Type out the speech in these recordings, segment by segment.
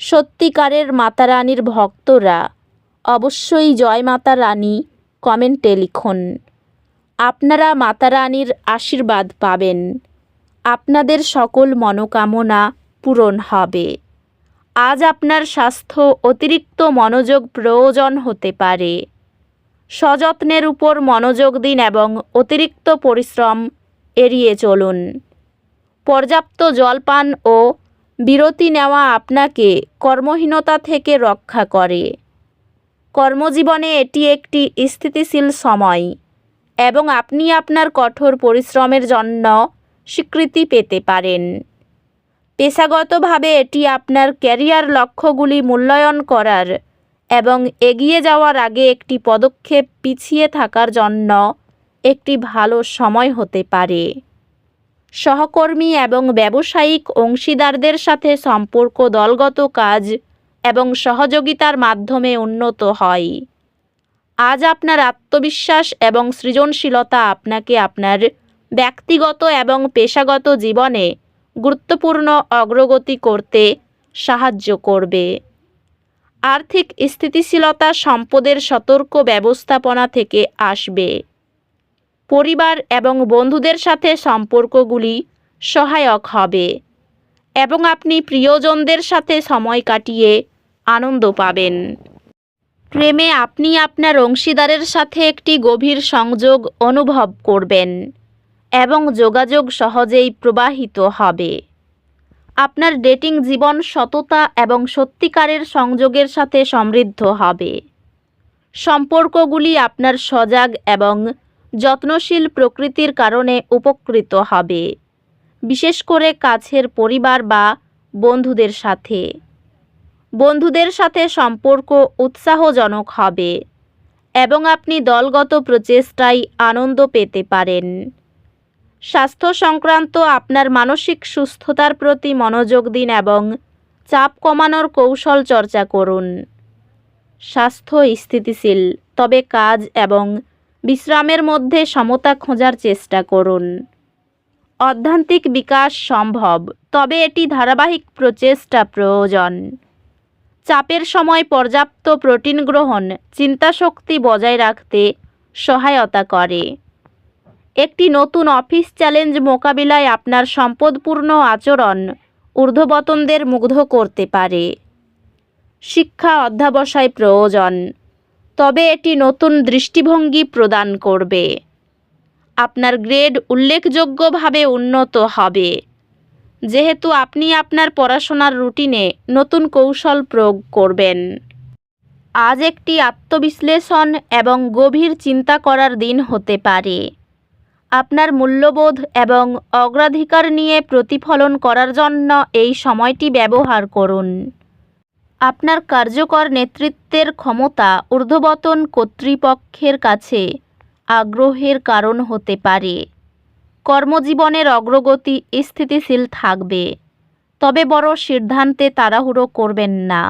সত্যিকারের মাতা রানীর ভক্তরা। অবশ্যই জয় মাতা রানী কমেন্টে লিখুন। আপনারা মাতা রানীর আশীর্বাদ পাবেন। আপনাদের সকল মনোকামনা পূরণ হবে। আজ আপনার স্বাস্থ্য অতিরিক্ত মনোযোগ প্রয়োজন হতে পারে। সযত্নের উপর মনোযোগ দিন এবং অতিরিক্ত পরিশ্রম এড়িয়ে চলুন। পর্যাপ্ত জলপান ও বিরতি নেওয়া আপনাকে কর্মহীনতা থেকে রক্ষা করে। কর্মজীবনে এটি একটি স্থিতিশীল সময় এবং আপনি আপনার কঠোর পরিশ্রমের জন্য স্বীকৃতি পেতে পারেন। পেশাগতভাবে এটি আপনার ক্যারিয়ার লক্ষ্যগুলি মূল্যায়ন করার এবং এগিয়ে যাওয়ার আগে একটি পদক্ষেপ পিছিয়ে থাকার জন্য একটি ভালো সময় হতে পারে। সহকর্মী এবং ব্যবসায়িক অংশীদারদের সাথে সম্পর্ক দলগত কাজ এবং সহযোগিতার মাধ্যমে উন্নত হয়। আজ আপনার আত্মবিশ্বাস এবং সৃজনশীলতা আপনাকে আপনার ব্যক্তিগত এবং পেশাগত জীবনে গুরুত্বপূর্ণ অগ্রগতি করতে সাহায্য করবে। আর্থিক স্থিতিশীলতা সম্পদের সতর্ক ব্যবস্থাপনা থেকে আসবে। পরিবার এবং বন্ধুদের সাথে সম্পর্কগুলি সহায়ক হবে এবং আপনি প্রিয়জনদের সাথে সময় কাটিয়ে আনন্দ পাবেন। প্রেমে আপনি আপনার অংশীদারের সাথে একটি গভীর সংযোগ অনুভব করবেন এবং যোগাযোগ সহজেই প্রবাহিত হবে। আপনার ডেটিং জীবন সততা এবং সত্যিকারের সংযোগের সাথে সমৃদ্ধ হবে। সম্পর্কগুলি আপনার সজাগ এবং যত্নশীল প্রকৃতির কারণে উপকৃত হবে, বিশেষ করে কাছের পরিবার বা বন্ধুদের সাথে। বন্ধুদের সাথে সম্পর্ক উৎসাহজনক হবে এবং আপনি দলগত প্রচেষ্টায় আনন্দ পেতে পারেন। স্বাস্থ্য সংক্রান্ত আপনার মানসিক সুস্থতার প্রতি মনোযোগ দিন এবং চাপ কমানোর কৌশল চর্চা করুন। স্বাস্থ্য স্থিতিশীল, তবে কাজ এবং বিশ্রামের মধ্যে সমতা খোঁজার চেষ্টা করুন। অধ্যান্তিক বিকাশ সম্ভব, তবে এটি ধারাবাহিক প্রচেষ্টা প্রয়োজন। চাপের সময় পর্যাপ্ত প্রোটিন গ্রহণ চিন্তাশক্তি বজায় রাখতে সহায়তা করে। একটি নতুন অফিস চ্যালেঞ্জ মোকাবিলায় আপনার সম্পদপূর্ণ আচরণ ঊর্ধ্ববতনদের মুগ্ধ করতে পারে। শিক্ষা অধ্যাবসায় প্রয়োজন তবে এটি নতুন দৃষ্টিভঙ্গি প্রদান করবে। আপনার গ্রেড উল্লেখযোগ্যভাবে উন্নত হবে। যেহেতু আপনি আপনার পড়াশোনার রুটিনে নতুন কৌশল প্রয়োগ করবেন। আজ একটি আত্মবিশ্লেষণ এবং গভীর চিন্তা করার দিন হতে পারে। আপনার মূল্যবোধ এবং অগ্রাধিকার নিয়ে প্রতিফলন করার জন্য এই সময়টি ব্যবহার করুন। আপনার কার্যকর নেতৃত্বের ক্ষমতা ঊর্ধ্ববতন কর্তৃপক্ষের কাছে আগ্রহের কারণ হতে পারে। কর্মজীবনের অগ্রগতি স্থিতিশীল থাকবে, তবে বড় সিদ্ধান্তে তাড়াহুড়ো করবেন না।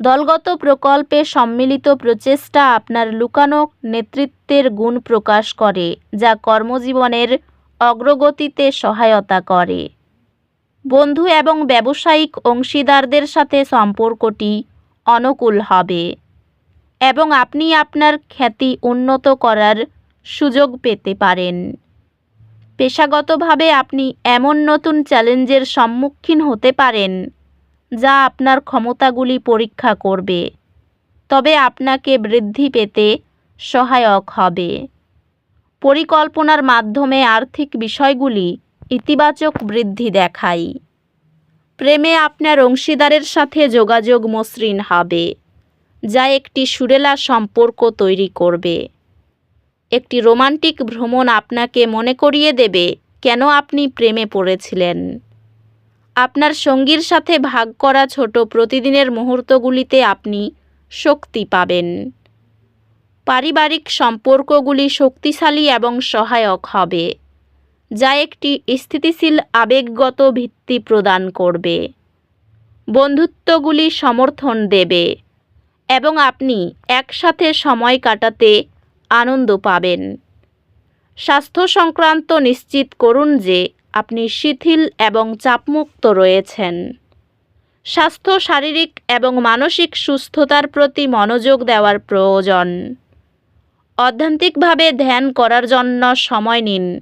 দলগত প্রকল্পে সম্মিলিত প্রচেষ্টা আপনার লুকানো নেতৃত্বের গুণ প্রকাশ করে, যা কর্মজীবনের অগ্রগতিতে সহায়তা করে। বন্ধু এবং ব্যবসায়িক অংশীদারদের সাথে সম্পর্কটি অনুকূল হবে এবং আপনি আপনার খ্যাতি উন্নত করার সুযোগ পেতে পারেন। পেশাগতভাবে আপনি এমন নতুন চ্যালেঞ্জের সম্মুখীন হতে পারেন যা আপনার ক্ষমতাগুলি পরীক্ষা করবে, তবে আপনাকে বৃদ্ধি পেতে সহায়ক হবে। পরিকল্পনার মাধ্যমে আর্থিক বিষয়গুলি ইতিবাচক বৃদ্ধি দেখায় প্রেমে আপনার অংশীদারের সাথে যোগাযোগ মসৃণ হবে, যা একটি সুরেলা সম্পর্ক তৈরি করবে। একটি রোমান্টিক ভ্রমণ আপনাকে মনে করিয়ে দেবে, কেন আপনি প্রেমে পড়েছিলেন। আপনার সঙ্গীর সাথে ভাগ করা ছোট প্রতিদিনের মুহূর্তগুলিতে আপনি শক্তি পাবেন। পারিবারিক সম্পর্কগুলি শক্তিশালী এবং সহায়ক হবে। যা একটি স্থিতিশীল আবেগগত ভিত্তি প্রদান করবে। বন্ধুত্বগুলি সমর্থন দেবে এবং আপনি একসাথে সময় কাটাতে আনন্দ পাবেন। স্বাস্থ্য সংক্রান্ত নিশ্চিত করুন যে আপনি শিথিল এবং চাপমুক্ত রয়েছেন। স্বাস্থ্য, শারীরিক এবং মানসিক সুস্থতার প্রতি মনোযোগ দেওয়ার প্রয়োজন। অধ্যান্তিকভাবে ধ্যান করার জন্য সময় নিন।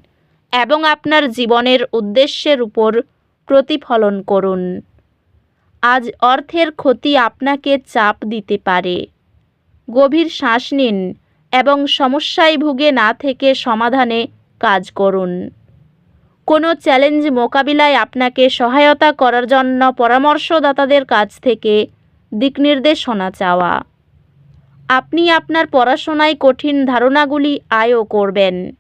এবং আপনার জীবনের উদ্দেশ্যের উপর প্রতিফলন করুন। আজ অর্থের ক্ষতি আপনাকে চাপ দিতে পারে। গভীর শ্বাস নিন এবং সমস্যায় ভুগে না থেকে সমাধানে কাজ করুন। কোনো চ্যালেঞ্জ মোকাবিলায় আপনাকে সহায়তা করার জন্য পরামর্শদাতাদের কাছ থেকে দিকনির্দেশনা চাওয়া। আপনি আপনার পড়াশোনায় কঠিন ধারণাগুলি আয়ও করবেন।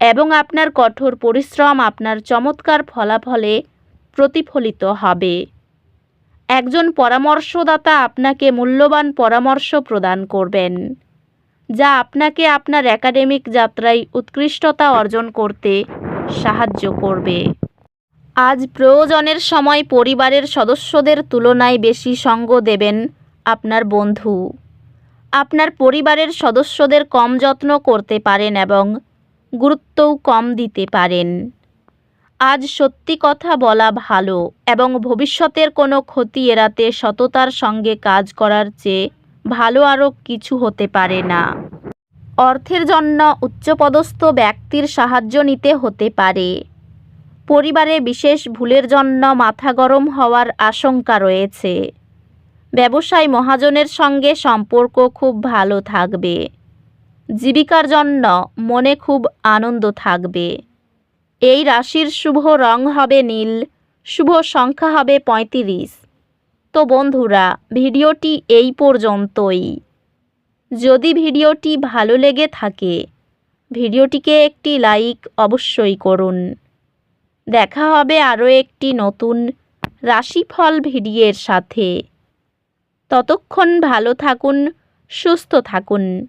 এবং আপনার কঠোর পরিশ্রম আপনার চমৎকার ফলাফলে প্রতিফলিত হবে। একজন পরামর্শদাতা আপনাকে মূল্যবান পরামর্শ প্রদান করবেন, যা আপনাকে আপনার একাডেমিক যাত্রায় উৎকৃষ্টতা অর্জন করতে সাহায্য করবে। আজ প্রয়োজনের সময় পরিবারের সদস্যদের তুলনায় বেশি সঙ্গ দেবেন আপনার বন্ধু। আপনার পরিবারের সদস্যদের কম যত্ন করতে পারেন এবং গুরুত্বও কম দিতে পারেন। আজ সত্যি কথা বলা ভালো এবং ভবিষ্যতের কোনো ক্ষতি এড়াতে সততার সঙ্গে কাজ করার চেয়ে ভালো আরও কিছু হতে পারে না। অর্থের জন্য উচ্চপদস্থ ব্যক্তির সাহায্য নিতে হতে পারে। পরিবারে বিশেষ ভুলের জন্য মাথা গরম হওয়ার আশঙ্কা রয়েছে। ব্যবসায় মহাজনের সঙ্গে সম্পর্ক খুব ভালো থাকবে। জীবিকার জন্য মনে খুব আনন্দ থাকবে। এই রাশির শুভ রং হবে নীল, শুভ সংখ্যা হবে পঁয়ত্রিশ। তো বন্ধুরা, ভিডিওটি এই পর্যন্তই। যদি ভিডিওটি ভালো লেগে থাকে, ভিডিওটিকে একটি লাইক অবশ্যই করুন। দেখা হবে আরও একটি নতুন রাশিফল ভিডিওর সাথে। ততক্ষণ ভালো থাকুন, সুস্থ থাকুন।